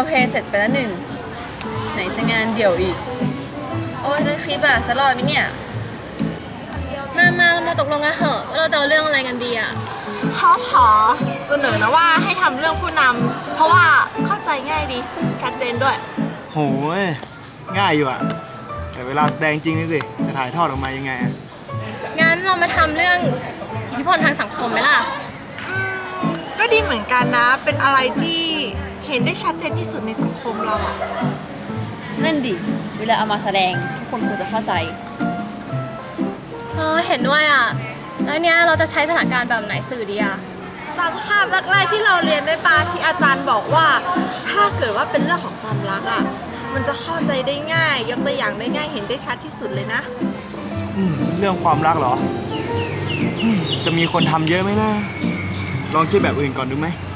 โรลเพลย์เสร็จไปแล้วหนึ่ง ไหนจะงานเดี่ยวอีก โอ้ยได้คลิปอะจะรอดไหมเนี่ย มามาเรามาตกลงกันเถอะว่าเราจะเอาเรื่องอะไรกันดีอะเขาขอเสนอนะว่าให้ทำเรื่องผู้นำเพราะว่าเข้าใจง่ายดีชัดเจนด้วย โหยง่ายอยู่อะแต่เวลาแสดงจริงนี่สิ จะถ่ายทอดออกมายังไงอะงั้นเรามาทำเรื่องอิทธิพลทางสังคมไหมล่ะก็ดีเหมือนกันนะ เป็นอะไรที่ เห็นได้ชัดเจนที่สุดในสังคมเราอะนั่นดิ เวลาเอามาแสดงทุกคนคงจะเข้าใจอ๋อเห็นด้วยอะแล้วเนี้ยเราจะใช้สถานการณ์แบบไหนสื่อดีอะจำภาพแรกๆที่เราเรียนได้ปาที่อาจารย์บอกว่า ถ้าเกิดว่าเป็นเรื่องของความรักอะมันจะเข้าใจได้ง่าย ยกตัวอย่างได้ง่ายเห็นได้ชัดที่สุดเลยนะ อืมเรื่องความรักเหรออืมจะมีคนทำเยอะไหมนะ ลองคิดแบบอื่นก่อนดูไหมไม่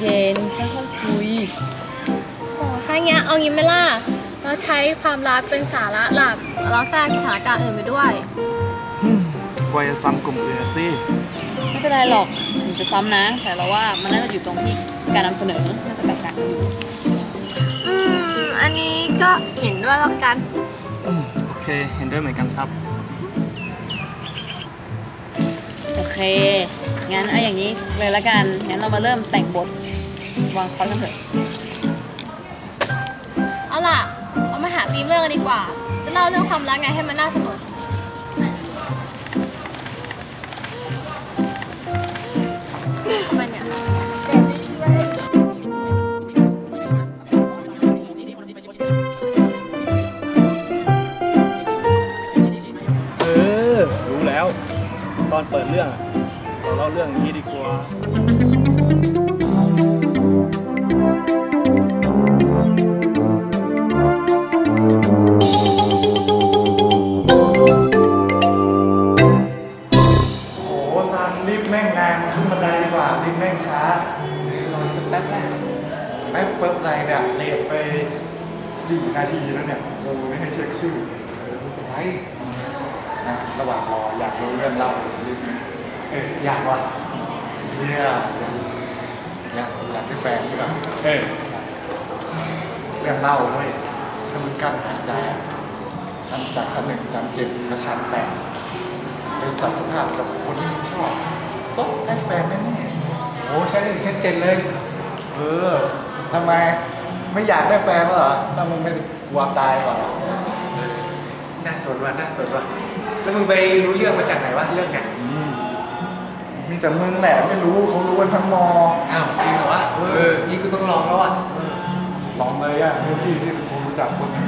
เย็นๆค่อยๆคุยโอ้ถ้าเงี้ยเอางี้ไหมล่ะ เราใช้ความรักเป็นสาระหลัก เราแทรกสถานการณ์อื่นไปด้วยอืมกว่าจะซ้ำกลุ่มอื่นอะสิไม่เป็นไรหรอกถึงจะซ้ำนะ แต่เราว่ามันน่าจะอยู่ตรงที่การนำเสนอน่าจะแตกต่างกันอยู่อืมอันนี้ก็เห็นด้วยแล้วกันอืมโอเค เห็นด้วยเหมือนกันครับ เค งั้นเอาอย่างนี้เลยละกัน งั้นเรามาเริ่มแต่งบทวางคอร์สกันเถอะ เอาล่ะ เรามาหาธีมเรื่องกันดีกว่า จะเล่าเรื่องความรักไงให้มันน่าสนุก ตอนเปิดเรื่องเราเล่าเรื่องงนี้ดีกว่าโอ้โหรีบแม่งแรงขึ้นบันไดดีกว่ารีบแม่งช้ารอสักแป๊บแรกแป๊บเปิบไรเนี่ยเลทไปสี่นาทีแล้วเนี่ยครูไม่ให้เช็คชื่อไนะระหว่างรออยากรู้เรื่องเล่ารีบเอออยากว่ะเนี่ยอยากอยากได้แฟนดีกว่าเออเรื่องเล่าเว้ยถ้ามึงกั้นหายใจอะชั้นจากชั้นหนึ่งชั้นเจ็ดและชั้นแปดไปสัมภาษณ์กับคนที่มึงชอบซบได้แฟนแน่ๆโอ้ชั้นหนึ่งชั้นเจ็ดเลย เออทำไมไม่อยากได้แฟนเหรอถ้ามึงไม่กลัวตายก่อนเหรอน่าสนว่ะน่าสนว่ะ แล้วมึงไปรู้เรื่องมาจากไหนวะเรื่องไหนมีแต่มึงแหละไม่รู้เขารู้กันทั้งมออ้าวจริงเหรอวะเออนี่กูต้องลองแล้วอะลองเลยอะรุ่นพี่ที่กูรู้จักคนหนึ่ง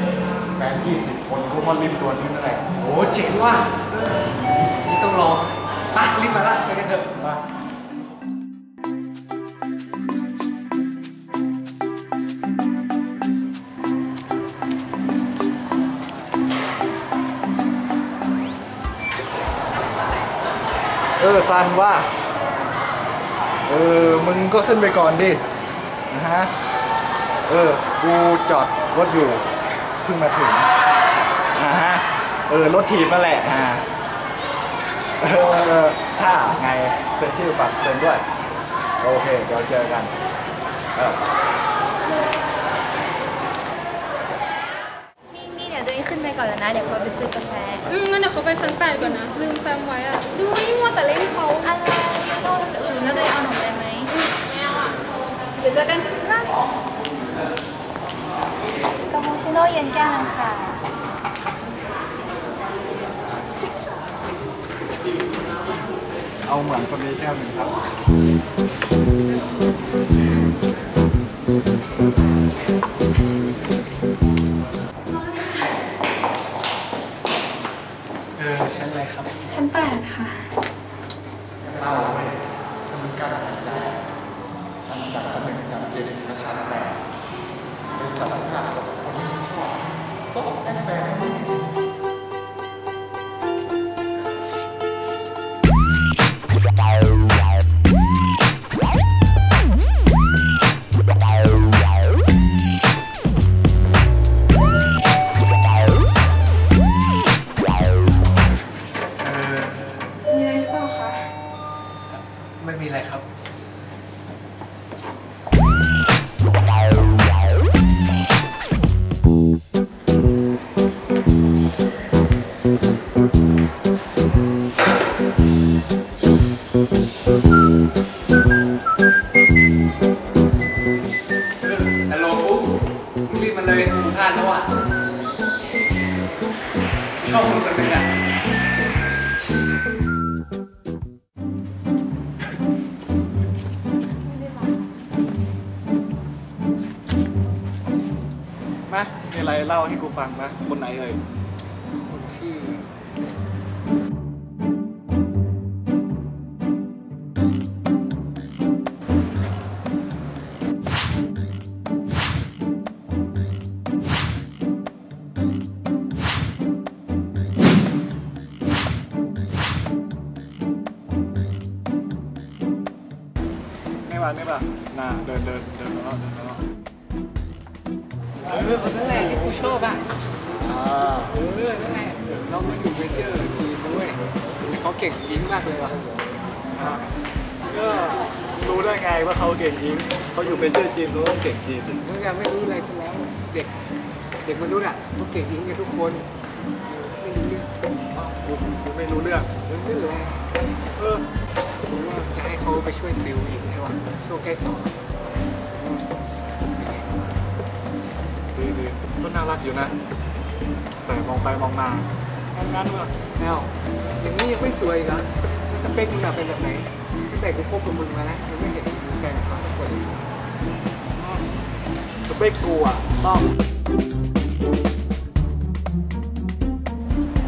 แฟนยี่สิบคนก็มาริมตัวนี้นั่นแหละโอ้เจ๋งว่ะ ซันว่า เออ มึงก็ขึ้นไปก่อนดิ นะฮะ เออ กูจอดรถอยู่ เพิ่งมาถึงนะฮะ เออ รถถีบนั่นแหละ อ่า เออเออถ้าไงเซ็นชื่อฝากเซ็นด้วย โอเค เดี๋ยวเจอกัน เออ นี่นี่เดี๋ยวตัวเองขึ้นไป ก่อนแล้วนะ เดี๋ยวเขาไปซื้อกาแฟ อืมงั้นเดี๋ยวเขาไปชั้นแปดก่อนนะ ลืมแฟ้มไว้อะดูนี่มัวแต่เล่นเขาอะไรโน่นอื่นแล้วตัวเองเอาหนมได้ไหมไม่เอาอะเดี๋ยวเจอกันกาโมชิโน่เย็นแก้วนึงค่ะเอาเหมือนคนนี้แก้วหนึ่งครับ ชั้นแปดค่ะเอาไว้ถ้ามึงกล้าหายใจชั้นจากชั้นหนึ่งชั้นเจ็ดและชั้นแปดเป็นสัมภารณ์กับคนที่ชอบซบแอนแฟน อะไรเล่าให้กูฟังนะ คนไหนเอ่ย คนที่ไม่มาไม่มาน่าเดินเดินเดินแล้วเดินแล้ว เออคนนั้นแหละที่กูชอบอะอ่าเออนั่นแหละเรามาอยู่เวเจอร์จีนด้วยแต่เขาเก่งยิงมากเลยว่ะก็รู้ได้ไงว่าเขาเก่งยิงเขาอยู่เป็นเจ้าจีนรู้ว่าเก่งจีนมึงยังไม่รู้อะไรซะแล้วเด็กเด็กมนุษย์อะเขาเก่งยิงกันทุกคนไม่รู้เรื่องกูกูไม่รู้เรื่องเรื่องเลยเออผมว่าจะให้เขาไปช่วยติวอีกใช่ป่ะช่วงใกล้สอบ น่ารักอยู่นะ แต่มองไปมองมางั้นงั้นว่ะเอ้าอย่างนี้ยังไม่สวยอีกเหรอแล้วสเปคมึงอะเป็นแบบไหนตั้งแต่กูคบกับมึงมานะยังไม่เห็นมีแฟนกับเขาสักคนเลยสเปคกูอะต้อง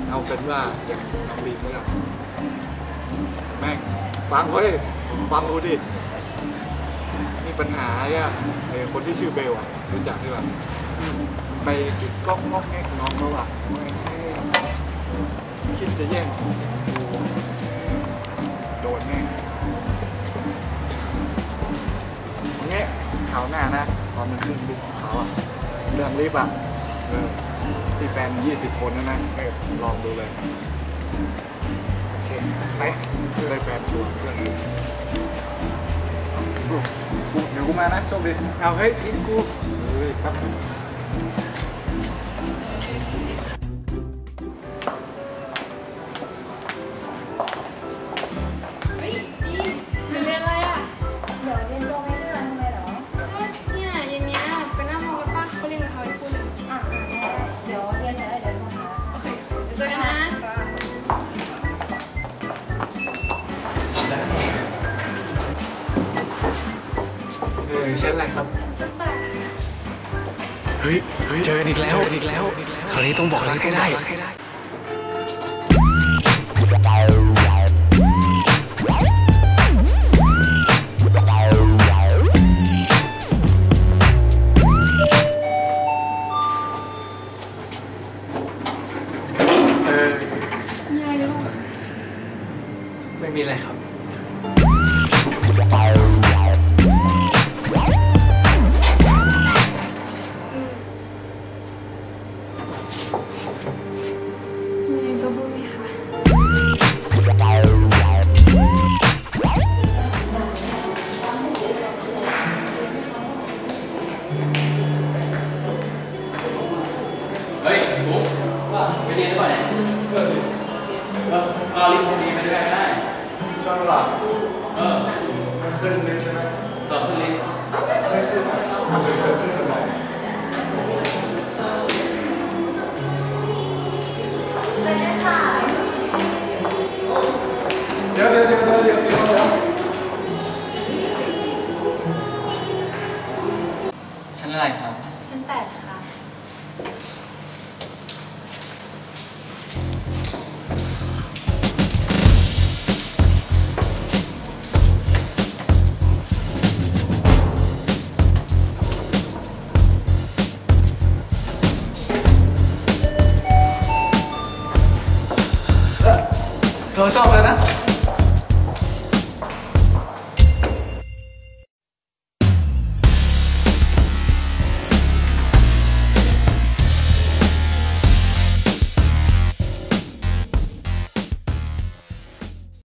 เอาเป็นว่าอย่างน้องลีนก็แล้วแม่งฟังเว้ยฟังกูดิ ปัญหาอะไอ้คนที่ชื่อเบลอะรู้จักใช่ป่ะไปกิ๊กก๊อกงอกแงกน้องเขาอะคิดจะแย่งของกูโดนแน่เอางี้ข่าวหน้านะ ตอนมันขึ้นลิฟต์ของเขาอะเรื่องลิฟต์อะที่แฟน 20 คนนั่นนะเออลองดูเลยโอเคไปได้แฟนตัวเรื่องนี้ เดี๋ยวกูมานะโชคดีเอาเฮ้ยทิ้งกูเฮ้ยครับ ออฉันอะไรครับฉันแปดเฮ้ยเฮ้ยเจอกันอีกแล้วเจอกันอีกแล้วคราวนี้ต้องบอกรักให้ได้เออมีอะไรหรือเปล่าไม่มีอะไรครับ หนเดี๋ยวเดี๋ยวเดี๋ยวเดี๋ยวเดี๋ยวเดี๋ยวชั้นอะไรครับชั้นแปดค่ะ 能上分呢？